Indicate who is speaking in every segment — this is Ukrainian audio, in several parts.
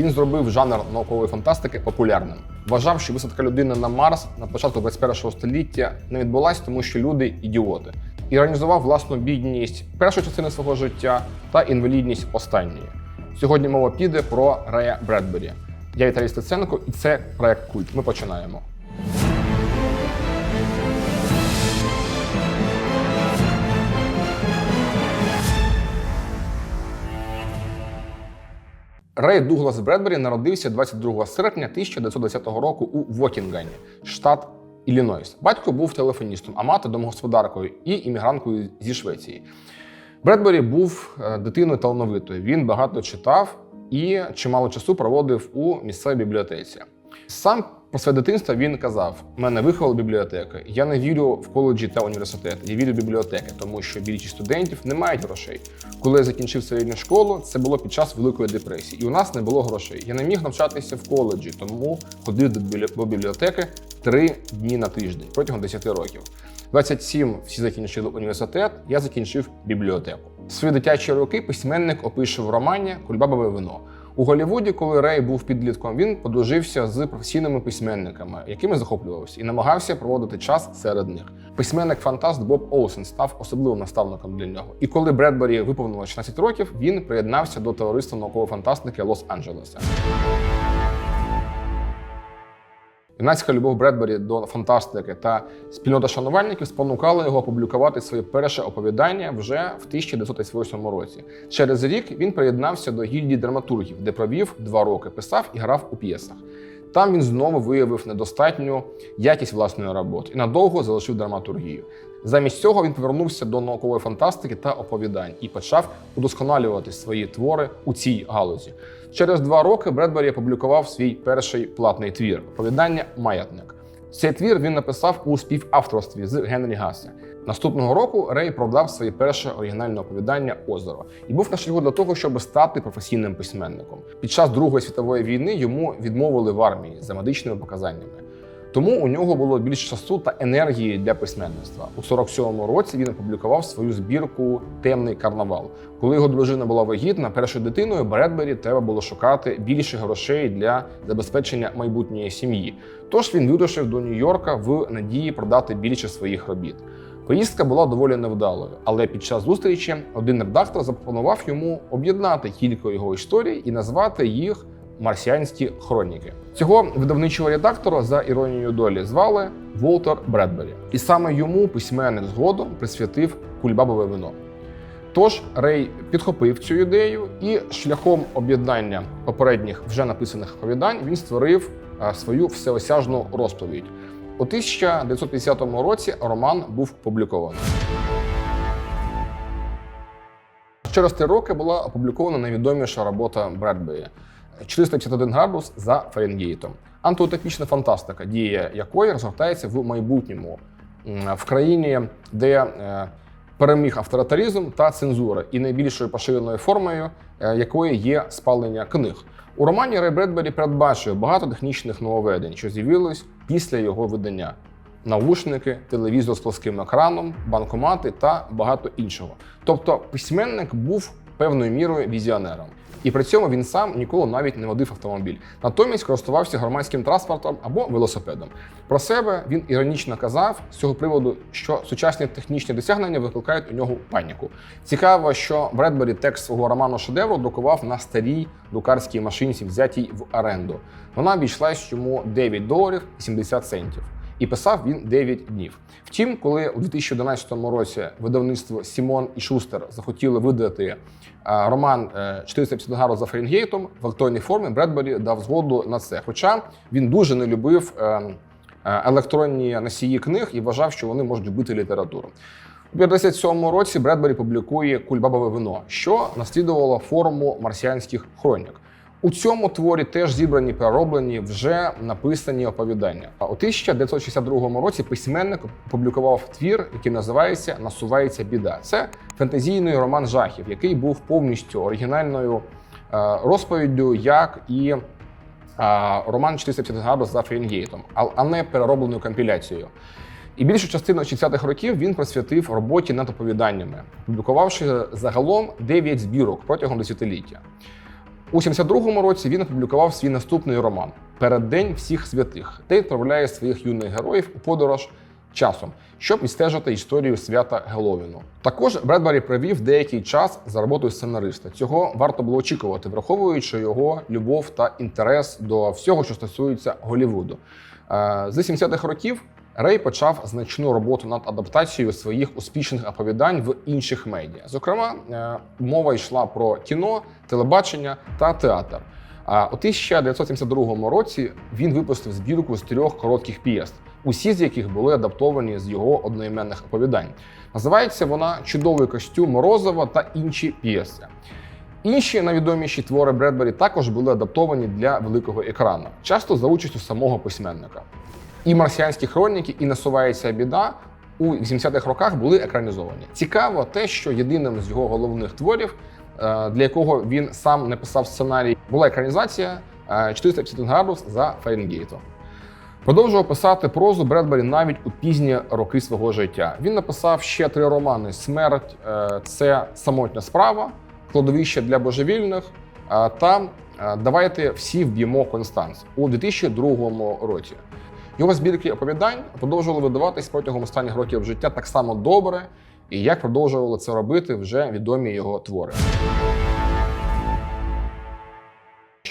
Speaker 1: Він зробив жанр наукової фантастики популярним. Вважав, що висадка людини на Марс на початку 21 століття не відбулась, тому що люди ідіоти. Іронізував власну бідність першої частини свого життя та інвалідність останньої. Сьогодні мова піде про Рея Бредбері. Я Віталій Стеценко, і це проект Культ. Ми починаємо. Рей Дуглас Бредбері народився 22 серпня 1910 року у Вокінгані, штат Іллінойс. Батько був телефоністом, а мати домогосподаркою і іммігранткою зі Швеції. Бредбері був е, дитиною талановитою. Він багато читав і чимало часу проводив у місцевій бібліотеці. Сам про своє дитинство він казав: мене виховали бібліотеки. Я не вірю в коледжі та університет. Я вірю в бібліотеки, тому що більшість студентів не мають грошей. Коли я закінчив середню школу, це було під час Великої депресії, і у нас не було грошей. Я не міг навчатися в коледжі, тому ходив до бібліотеки три дні на тиждень протягом 10 років. 27 всі закінчили університет, я закінчив бібліотеку. Свої дитячі роки письменник опише в романі Кульбабове вино. У Голлівуді, коли Рей був підлітком, він подружився з професійними письменниками, якими захоплювався, і намагався проводити час серед них. Письменник-фантаст Боб Олсен став особливим наставником для нього. І коли Бредбері виповнило 16 років, він приєднався до товариства наукової фантастики Лос-Анджелеса. Юнацька любов Бредбері до фантастики та спільнота шанувальників спонукала його опублікувати своє перше оповідання вже в 1908 році. Через рік він приєднався до гільдії драматургів, де провів два роки, писав і грав у п'єсах. Там він знову виявив недостатню якість власної роботи і надовго залишив драматургію. Замість цього він повернувся до наукової фантастики та оповідань і почав удосконалювати свої твори у цій галузі. Через два роки Бредбері опублікував свій перший платний твір оповідання Маятник. Цей твір він написав у співавторстві з Генрі Гассе. Наступного року Рей продав своє перше оригінальне оповідання Озеро і був на шляху для того, щоб стати професійним письменником. Під час Другої світової війни йому відмовили в армії за медичними показаннями. Тому у нього було більше часу та енергії для письменництва. У 47-му році він опублікував свою збірку Темний карнавал. Коли його дружина була вагітна першою дитиною, Бредбері треба було шукати більше грошей для забезпечення майбутньої сім'ї. Тож він вирушив до Нью-Йорка в надії продати більше своїх робіт. Поїздка була доволі невдалою, але під час зустрічі один редактор запропонував йому об'єднати кілька його історій і назвати їх Марсіанські хроніки. Цього видавничого редактора за іронією долі звали Волтер Бредбері, і саме йому письменник згодом присвятив кульбабове вино. Тож Рей підхопив цю ідею, і шляхом об'єднання попередніх вже написаних оповідань він створив свою всеосяжну розповідь. У 1950 році роман був опублікований. Через три роки була опублікована найвідоміша робота Бредбері 451 градус за Фаренгейтом. Антиутопічна фантастика, дія якої розгортається в майбутньому в країні, де е, переміг авторитаризм та цензура, і найбільшою поширеною формою е, якої є спалення книг. У романі Рей Бредбері передбачує багато технічних нововведень, що з'явились після його видання. Навушники, телевізор з плоским екраном, банкомати та багато іншого. Тобто письменник був певною мірою візіонером. І при цьому він сам ніколи навіть не водив автомобіль. Натомість користувався громадським транспортом або велосипедом. Про себе він іронічно казав з цього приводу, що сучасні технічні досягнення викликають у нього паніку. Цікаво, що Бредбері текст свого роману шедевру друкував на старій друкарській машинці, взятій в оренду. Вона обійшлась йому 9 доларів і 70 центів. І писав він 9 днів. Втім, коли у 2011 році видавництво Сімон і Шустер захотіли видати роман е, 450 гару за Фаренгейтом в електронній формі, Бредбері дав згоду на це. Хоча він дуже не любив е, е, електронні носії книг і вважав, що вони можуть вбити літературу. У 57-му році Бредбері публікує Кульбабове вино, що наслідувало форму марсіанських хронік. У цьому творі теж зібрані перероблені вже написані оповідання. А у 1962 році письменник опублікував твір, який називається Насувається біда. Це фентезійний роман жахів, який був повністю оригінальною е, розповіддю, як і е, роман 450 градус за Фаренгейтом, а- а не переробленою компіляцією. І більшу частину 60-х років він присвятив роботі над оповіданнями, публікувавши загалом 9 збірок протягом десятиліття. У 72-му році він опублікував свій наступний роман Переддень всіх святих, де відправляє своїх юних героїв у подорож часом, щоб відстежити історію свята Геловіну. Також Бредбері провів деякий час за роботою сценариста. Цього варто було очікувати, враховуючи його любов та інтерес до всього, що стосується Голівуду. Е, З 70-х років Рей почав значну роботу над адаптацією своїх успішних оповідань в інших медіа. Зокрема, е, мова йшла про кіно, телебачення та театр. А у 1972 році він випустив збірку з трьох коротких п'єс, усі з яких були адаптовані з його одноіменних оповідань. Називається вона Чудовий костюм Морозова та інші п'єси. Інші найвідоміші твори Бредбері також були адаптовані для великого екрану, часто за участю самого письменника. І марсіанські хроніки, і насувається біда у 80-х роках були екранізовані. Цікаво те, що єдиним з його головних творів, е, для якого він сам не писав сценарій, була екранізація е, 451 градус за Фаренгейтом. Продовжував писати прозу Бредбері навіть у пізні роки свого життя. Він написав ще три романи: Смерть е, це самотня справа, кладовище для божевільних е, та е, Давайте всі вб'ємо Констанс у 2002 році. Його збірки оповідань продовжували видаватись протягом останніх років життя так само добре, і як продовжували це робити вже відомі його твори.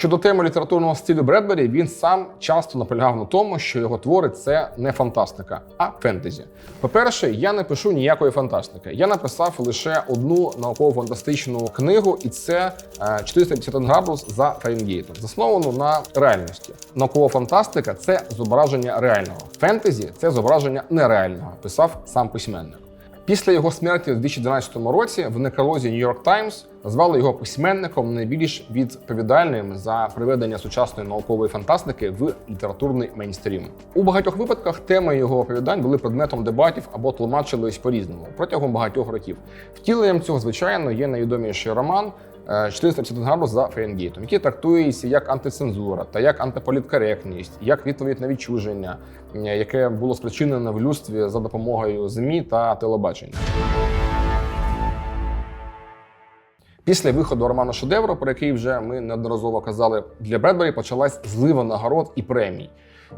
Speaker 1: Щодо теми літературного стилю Бредбері, він сам часто наполягав на тому, що його твори це не фантастика, а фентезі. По-перше, я не пишу ніякої фантастики. Я написав лише одну науково-фантастичну книгу, і це е, 451 градус за Фаренгейтом, засновану на реальності. Наукова фантастика це зображення реального. Фентезі це зображення нереального, писав сам письменник. Після його смерті у 2012 році в некролозі York Times назвали його письменником найбільш відповідальним за приведення сучасної наукової фантастики в літературний мейнстрім. У багатьох випадках теми його оповідань були предметом дебатів або тлумачились по-різному протягом багатьох років. Втіленням цього, звичайно, є найвідоміший роман. Е, 451 градус за Фаренгейтом, який трактується як антицензура та як антиполіткоректність, як відповідь на відчуження, е, яке було спричинене в людстві за допомогою ЗМІ та телебачення. Після виходу роману Шедевру, про який вже ми неодноразово казали, для Бредбері почалась злива нагород і премій,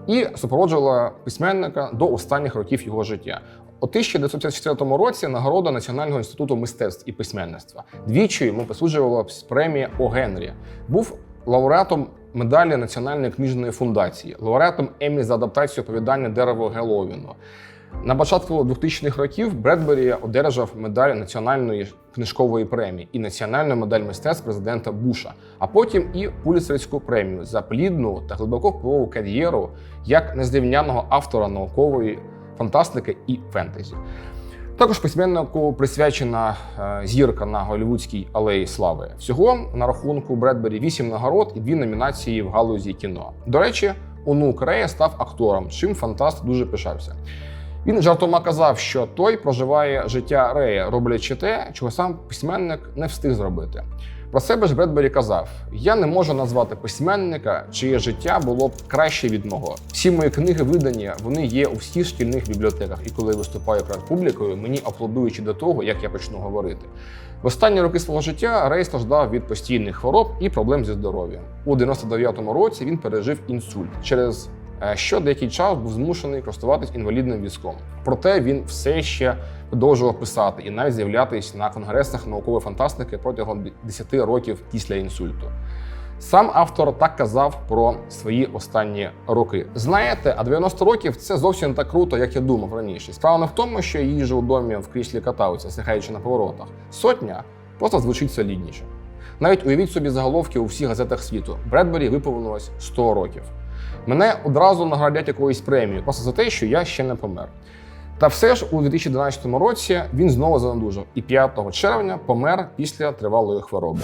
Speaker 1: і супроводжувала письменника до останніх років його життя. У 1954 році нагорода Національного інституту мистецтв і письменництва. Двічі йому присуджувала премія О Генрі. Був лауреатом медалі Національної книжної фундації, лауреатом Еммі за адаптацію оповідання Дерево Геловіну. На початку 2000-х років Бредбері одержав медаль національної книжкової премії і національну медаль мистецтв президента Буша, а потім і Пуліцерську премію за плідну та глибоко впливову кар'єру як незрівняного автора наукової фантастики і фентезі. Також письменнику присвячена е, зірка на голівудській алеї слави. Всього на рахунку Бредбері 8 нагород і дві номінації в галузі кіно. До речі, онук Рея став актором, чим фантаст дуже пишався. Він жартома казав, що той проживає життя Рея, роблячи те, чого сам письменник не встиг зробити. Про себе ж Бредбері казав: я не можу назвати письменника, чиє життя було б краще від мого. Всі мої книги видані, вони є у всіх шкільних бібліотеках, і коли виступаю перед публікою, мені аплодуючи до того, як я почну говорити. В останні роки свого життя Рей страждав від постійних хвороб і проблем зі здоров'ям. У 99-му році він пережив інсульт через е, що деякий час був змушений користуватись інвалідним візком. Проте він все ще продовжував писати і навіть з'являтись на конгресах наукової фантастики протягом 10 років після інсульту. Сам автор так казав про свої останні роки. Знаєте, а 90 років це зовсім не так круто, як я думав раніше. Справа не в тому, що їжджу у домі в кріслі катаюся, сихаючи на поворотах. Сотня просто звучить солідніше. Навіть уявіть собі заголовки у всіх газетах світу. Бредбері виповнилось 100 років. Мене одразу наградять якоюсь премією, просто за те, що я ще не помер. Та все ж у 2012 році він знову занедужав і 5 червня помер після тривалої хвороби.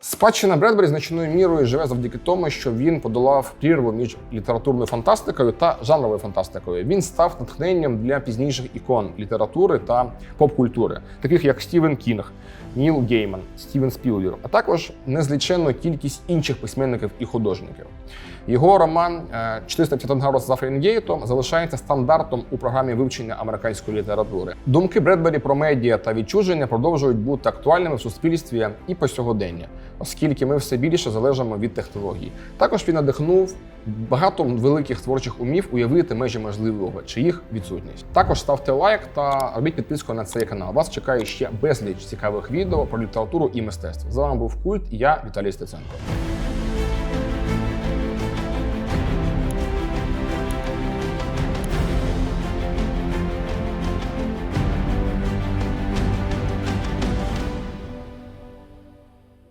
Speaker 1: Спадщина Бредбері значною мірою живе завдяки тому, що він подолав прірву між літературною фантастикою та жанровою фантастикою. Він став натхненням для пізніших ікон літератури та поп-культури, таких як Стівен Кінг, Ніл Гейман, Стівен Спілберг, а також незліченну кількість інших письменників і художників. Його роман е, «451 градус за Фаренгейтом залишається стандартом у програмі вивчення американської літератури. Думки Бредбері про медіа та відчуження продовжують бути актуальними в суспільстві і по сьогодення, оскільки ми все більше залежимо від технологій. Також він надихнув багато великих творчих умів уявити межі можливого чи їх відсутність. Також ставте лайк та робіть підписку на цей канал. Вас чекає ще безліч цікавих відео про літературу і мистецтво. З вами був Культ і я Віталій Стеценко.